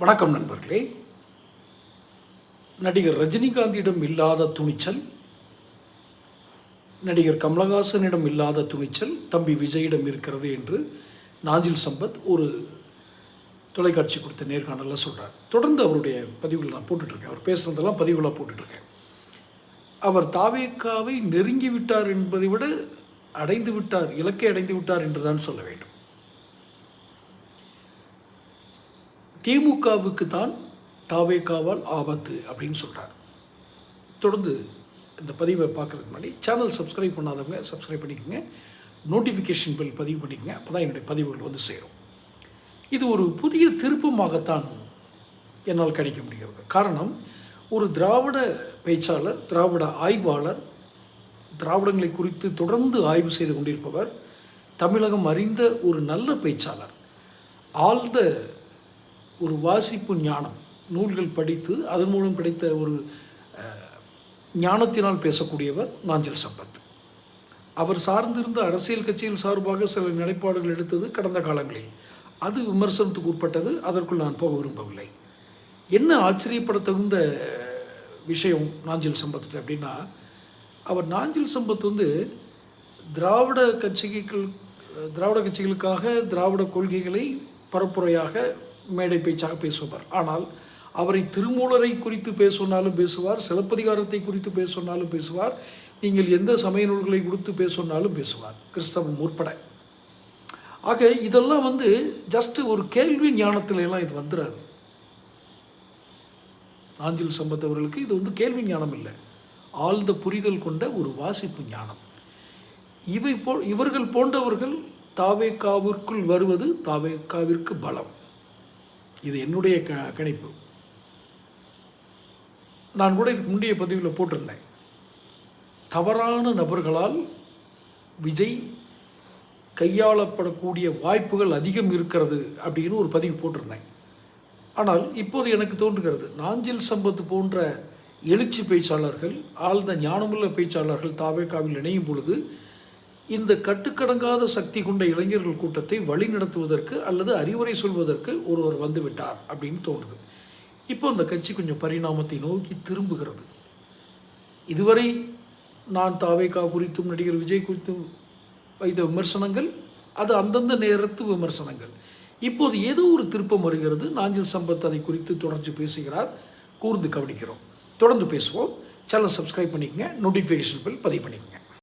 வணக்கம் நண்பர்களே. நடிகர் ரஜினிகாந்திடம் இல்லாத துணிச்சல் நடிகர் கமலஹாசனிடம் இல்லாத துணிச்சல் தம்பி விஜயிடம் இருக்கிறது என்று நாஞ்சில் சம்பத் ஒரு தொலைக்காட்சி கொடுத்த நேர்காணலில் சொல்கிறார் தொடர்ந்து அவருடைய பதிவுகள் நான் போட்டுட்ருக்கேன். அவர் பேசுகிறதெல்லாம் பதிவுகளாக போட்டுட்ருக்கேன். அவர் தாவேக்காவை நெருங்கி விட்டார் என்பதை விட அடைந்து விட்டார் இலக்கை அடைந்து விட்டார் என்று தான் சொல்ல வேண்டும். திமுகவுக்கு தான் தாவேக்காவால் ஆபத்து அப்படின்னு சொல்கிறார் தொடர்ந்து இந்த பதிவை பார்க்குறதுக்கு முன்னாடி சேனல் சப்ஸ்கிரைப் பண்ணாதவங்க சப்ஸ்கிரைப் பண்ணிக்கோங்க. நோட்டிஃபிகேஷன் பில் பதிவு பண்ணிக்கோங்க. அப்போ தான் என்னுடைய பதிவுகள் வந்து சேரும். இது ஒரு புதிய திருப்பமாகத்தான் என்னால் கணிக்க முடிகிறது. காரணம் ஒரு திராவிட பேச்சாளர் திராவிட ஆய்வாளர் திராவிடங்களை குறித்து தொடர்ந்து ஆய்வு செய்து கொண்டிருப்பவர் தமிழகம் அறிந்த ஒரு நல்ல பேச்சாளர் ஆழ்ந்த ஒரு வாசிப்பு ஞானம் நூல்கள் படித்து அதன் மூலம் கிடைத்த ஒரு ஞானத்தினால் பேசக்கூடியவர் நாஞ்சல் சம்பத். அவர் சார்ந்திருந்த அரசியல் கட்சியில் சார்பாக சில நிலைப்பாடுகள் எடுத்தது கடந்த காலங்களில். அது விமர்சனத்துக்கு உட்பட்டது அதற்குள் நான் போக விரும்பவில்லை. என்ன ஆச்சரியப்பட தகுந்த விஷயம் நாஞ்சில் சம்பத் அப்படின்னா அவர் நாஞ்சில் சம்பத் வந்து திராவிட கட்சிகள் திராவிட கட்சிகளுக்காக திராவிட கொள்கைகளை பரப்புரையாக மேடை பேச்சாக பேசுவார். ஆனால் அவரை திருமூலரை குறித்து பேசொன்னாலும் பேசுவார் சிலப்பதிகாரத்தை குறித்து பேசொன்னாலும் பேசுவார் நீங்கள் எந்த சமய நூல்களை கொடுத்து பேசொன்னாலும் பேசுவார். கிறிஸ்தவம் உட்பட ஆக இதெல்லாம் வந்து ஜஸ்ட் ஒரு கேள்வி ஞானத்துல எல்லாம் இது வந்துடாது ஆஞ்சில் சம்பந்தவர்களுக்கு இது வந்து கேள்வி ஞானம் இல்லை. ஆழ்ந்த புரிதல் கொண்ட ஒரு வாசிப்பு ஞானம். இவை போ இவர்கள் போன்றவர்கள் தாவேக்காவிற்குள் வருவது தாவேக்காவிற்கு பலம். இது என்னுடைய க கணிப்பு. நான் கூட இதுக்கு முந்தைய பதிவில் போட்டிருந்தேன். தவறான நபர்களால் விஜய் கையாளப்படக்கூடிய வாய்ப்புகள் அதிகம் இருக்கிறது அப்படின்னு ஒரு பதிவு போட்டிருந்தேன். ஆனால் இப்போது எனக்கு தோன்றுகிறது நாஞ்சில் சம்பத் போன்ற எழுச்சி பேச்சாளர்கள் ஆழ்ந்த ஞானமுள்ள பேச்சாளர்கள் தாவேக்காவில் இணையும் பொழுது இந்த கட்டுக்கடங்காத சக்தி கொண்ட இளைஞர்கள் கூட்டத்தை வழிநடத்துவதற்கு அல்லது அறிவுரை சொல்வதற்கு ஒருவர் வந்துவிட்டார் அப்படின்னு தோணுது. இப்போ அந்த கட்சி கொஞ்சம் பரிணாமத்தை நோக்கி திரும்புகிறது. இதுவரை நான் தாவேக்கா குறித்தும் நடிகர் விஜய் குறித்தும் வைத்த விமர்சனங்கள் அது அந்தந்த நேரத்து விமர்சனங்கள். இப்போது ஏதோ ஒரு திருப்பம் வருகிறது. நாஞ்சில் சம்பத் அதை குறித்து தொடர்ந்து பேசுகிறார். கூர்ந்து கவனிக்கிறோம். தொடர்ந்து பேசுவோம். சேனல் சப்ஸ்கிரைப் பண்ணிக்கங்க. நோட்டிஃபிகேஷன் பில் பதிவு பண்ணிக்கங்க.